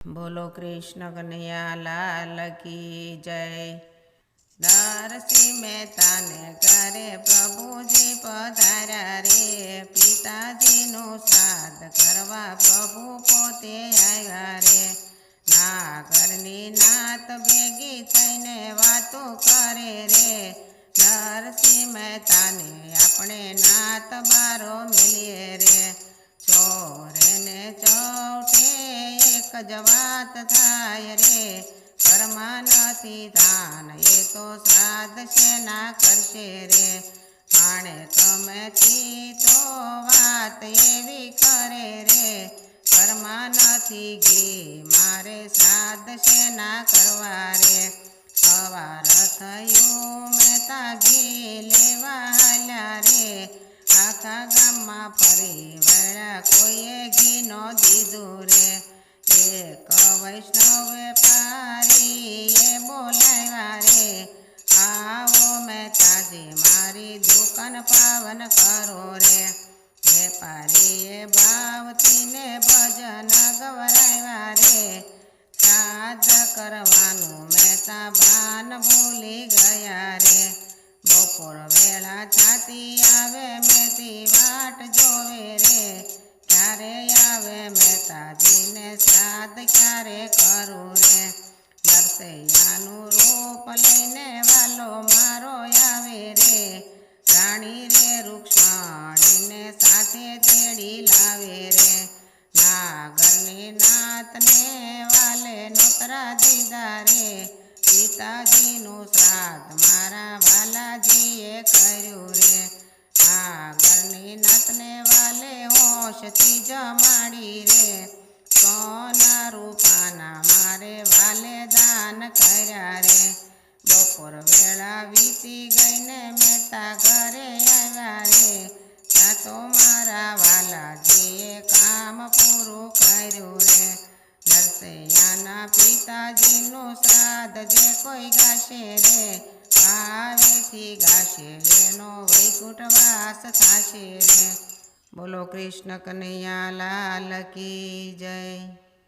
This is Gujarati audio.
બોલો કૃષ્ણ કનૈયા લાલ કી જય નરસિંહ મહેતાને કરે પ્રભુજી પધાર્યા રે પિતાજીનું શ્રાદ્ધ કરવા પ્રભુ પોતે આવ્યા રે નાગરની નાત ભેગી થઈને વાતો કરે રે નરસિંહ મહેતાને આપણે નાત બારો મેલીએ રે એક જ વાત થાય રે નથી ધાન એ તો શ્રાદ્ધ ના કરશે રે માણે તમેથી તો વાત એવી કરે રે નથી ઘી મારે શ્રાદ્ધ ના કરવા રે સવાર થયું મેતા ઘી લેવા હાલ્યા રે આખા ગામમાં ફરી વળ્યા કોઈએ ઘી ન દીધું રે વૈષ્ણવ પારીએ બોલાવ્યા રે, આવો મહેતાજી, મારી દુકાન પાવન કરો રે. વેપારીએ ભાવતીને ભજન ગવરાવ્યા રે. સાજ કરવાનું મહેતા ભાન ભૂલી ગયા રે. બપોર વેળા છાતી રૂક્ષાણીને સાથે તેડી લાવે રે. નાગરની નાતને વાલે નોતરા દીધા રે. પિતાજીનું શ્રાદ્ધ મારા વાલાજીએ કર્યું રે. નાગરની નાતને વાલે હોશથી જમાડી રે. સોના રૂપાના મારે વાલે દાન કર્યા રે. બપોર વેળા વીતી ગઈને નરસૈયાના પિતાજીનો શ્રાદ્ધ જે કોઈ ગાશે રે ભાવેથી ગાશે એનો વૈકુંઠ વાસ થશે રે. બોલો કૃષ્ણ કનૈયા લાલ કી જય.